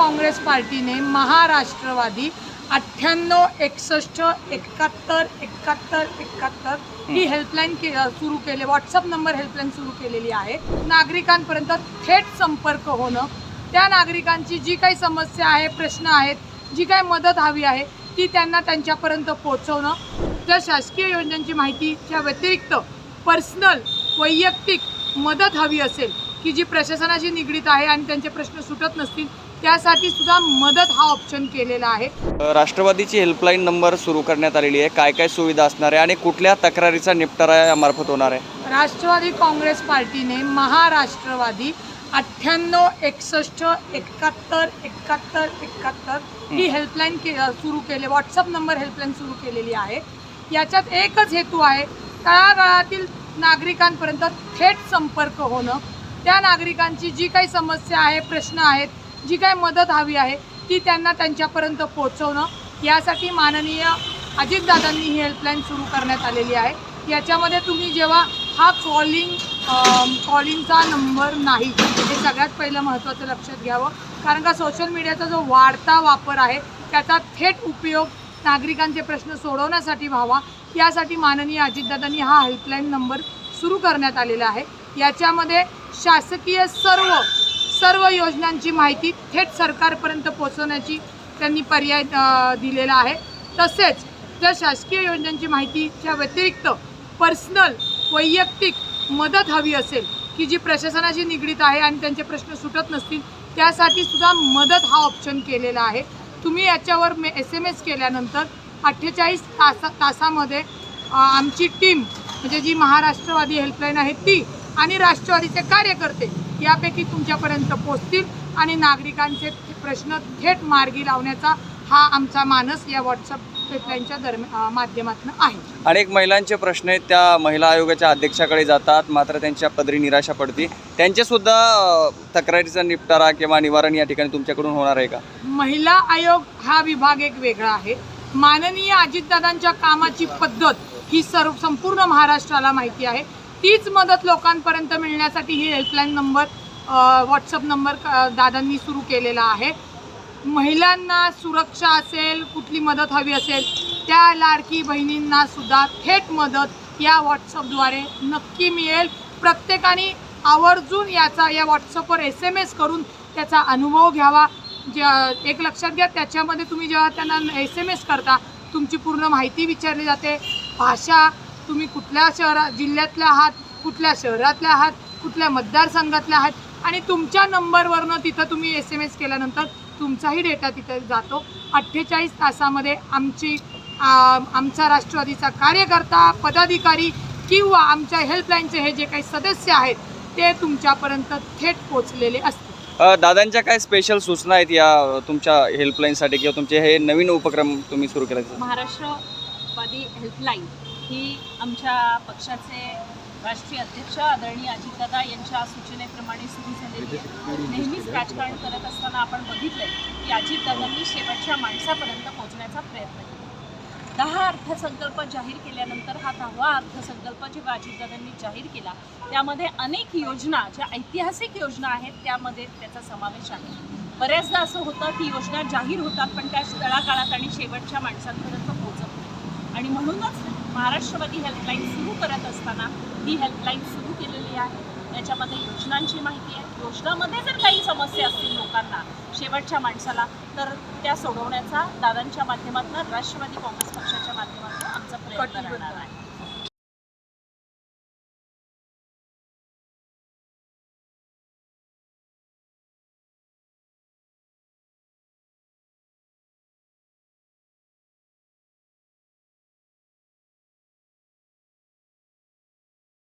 काँग्रेस पार्टीने महाराष्ट्रवादी अठ्ठ्याण्णव एकसष्ट एकाहत्तर एकाहत्तर एकाहत्तर ही हेल्पलाईन के सुरू केली. व्हॉट्सअप नंबर हेल्पलाईन सुरू केलेली आहे. नागरिकांपर्यंत थेट संपर्क होणं त्या नागरिकांची जी काही समस्या आहे प्रश्न आहेत जी काही मदत हवी आहे ती त्यांना त्यांच्यापर्यंत पोहोचवणं. जर शासकीय योजनांची माहितीच्या व्यतिरिक्त पर्सनल वैयक्तिक मदत हवी असेल की जी प्रशासनाशी निगडीत आहे आणि त्यांचे प्रश्न सुटत नसतील त्यासाठी सुद्धा मदत हा ऑप्शन केलेला आहे. राष्ट्रवादीची हेल्पलाईन नंबर सुरू करण्यात आलेली आहे. काय काय सुविधा असणार आहे आणि कुठल्या तक्रारीचा निपटारा यामार्फत होणार आहे? राष्ट्रवादी काँग्रेस पार्टीने महाराष्ट्रवादी अठ्ठ्याण्णव एकसष्ट एकाहत्तर एकाहत्तर एकाहत्तर ही हेल्पलाईन के सुरू केली. व्हॉट्सअप नंबर हेल्पलाईन सुरू केलेली आहे. याच्यात एकच हेतू आहे तळागाळातील नागरिकांपर्यंत थेट संपर्क होणं. त्या नागरिकांची जी काही समस्या आहे प्रश्न आहेत जी काही मदत हवी आहे ती त्यांना त्यांच्यापर्यंत पोहोचवणं. यासाठी माननीय अजितदादांनी ही हेल्पलाईन सुरू करण्यात आलेली आहे. याच्यामध्ये तुम्ही जेव्हा हा कॉलिंग कॉलिंगचा नंबर नाही हे सगळ्यात पहिलं महत्त्वाचं लक्षात घ्यावं. कारण का सोशल मीडियाचा जो वाढता वापर आहे त्याचा थेट उपयोग नागरिकांचे प्रश्न सोडवण्यासाठी व्हावा. यासाठी माननीय अजितदादांनी हा हेल्पलाईन नंबर सुरू करण्यात आलेला आहे. याच्यामध्ये शासकीय सर्व सर्व योजनांची माहिती थेट सरकारपर्यंत पोचवण्याची त्यांनी पर्याय दिलेला आहे. तसेच जर शासकीय योजनांची माहितीच्या व्यतिरिक्त पर्सनल वैयक्तिक मदत हवी असेल की जी प्रशासनाशी निगडीत आहे आणि त्यांचे प्रश्न सुटत नसतील त्यासाठी सुद्धा मदत हा ऑप्शन केलेला आहे. तुम्ही याच्यावर मे एस एम एस केल्यानंतर अठ्ठेचाळीस तासा तासामध्ये आमची टीम म्हणजे जी महाराष्ट्रवादी हेल्पलाईन आहे ती आणि राष्ट्रवादीचे कार्यकर्ते यापैकी तुमच्यापर्यंत पोचतील आणि नागरिकांचे प्रश्न थेट मार्गी लावण्याचा हा आमचा मानस या व्हॉट्सअप हेल्पलाईनच्या दरम्यान माध्यमातून आहे. अनेक महिलांचे प्रश्न आहेत. त्या महिला आयोगाच्या अध्यक्षाकडे जातात. मात्र त्यांच्या पदरी निराशा पडते. त्यांचेसुद्धा अ, तक्रारीचा निपटारा किंवा निवारण या ठिकाणी तुमच्याकडून होणार आहे का? महिला आयोग हा विभाग एक वेगळा आहे. माननीय अजितदादांच्या कामाची पद्धत ही सर्व संपूर्ण महाराष्ट्राला माहिती आहे. तीच मदत लोकांपर्यंत मिळण्यासाठी ही हेल्पलाईन नंबर व्हॉट्सअप नंबर दादांनी सुरू केलेला आहे. महिलांना सुरक्षा असेल कुठली मदत हवी असेल त्या लाडकी बहिणींना सुद्धा थेट मदत या व्हॉट्सअपद्वारे नक्की मिळेल. प्रत्येकाने आवर्जून याचा या व्हॉट्सअपवर एस एम एस करून त्याचा अनुभव घ्यावा. ज एक लक्षात घ्या त्याच्यामध्ये तुम्ही जेव्हा त्यांना एस एम एस करता तुमची पूर्ण माहिती विचारली जाते. भाषा तुम्ही कुठल्या शहरा जिल्ह्यातल्या आहात कुठल्या शहरातल्या आहात कुठल्या मतदारसंघातल्या आहात आणि तुमच्या नंबरवरनं तिथं तुम्ही एस एम एस केल्यानंतर तुमचाही डेटा तिथं जातो. अठ्ठेचाळीस तासामध्ये आमची आमचा राष्ट्रवादीचा कार्यकर्ता पदाधिकारी किंवा आमच्या हेल्पलाईनचे हे जे काही सदस्य आहेत ते तुमच्यापर्यंत थेट पोचलेले असतात अ, दादांच्या काय स्पेशल सूचना आहेत या तुमच्या हेल्पलाईनसाठी किंवा तुमचे हे नवीन उपक्रम तुम्ही सुरू केले महाराष्ट्रवादी हेल्पलाईन ही आमच्या पक्षाचे राष्ट्रीय अध्यक्ष आदरणीय अजितदादा यांच्या सूचनेप्रमाणे सुरू झालेली आहे. नेहमीच राजकारण करत असताना आपण बघितलंय की अजितदादांनी शेवटच्या माणसापर्यंत पोहोचण्याचा प्रयत्न केला. दहा अर्थसंकल्प जाहीर केल्यानंतर हा दहावा अर्थसंकल्प जेव्हा अजितदादांनी जाहीर केला त्यामध्ये अनेक योजना ज्या ऐतिहासिक योजना आहेत त्यामध्ये त्याचा समावेश आहे. बऱ्याचदा असं होतं की योजना जाहीर होतात पण त्या तळागाळात आणि शेवटच्या माणसांपर्यंत पोहोचत नाही. आणि म्हणूनच महाराष्ट्रवादी हेल्पलाईन सुरू करत असताना ही हेल्पलाईन सुरू केलेली आहे. याच्यामध्ये योजनांची माहिती आहे. योजनामध्ये जर काही समस्या असतील लोकांना शेवटच्या माणसाला तर त्या सोडवण्याचा दादांच्या माध्यमातून राष्ट्रवादी काँग्रेस पक्षाच्या माध्यमातून आमचा प्रयत्न. राहणार आहे.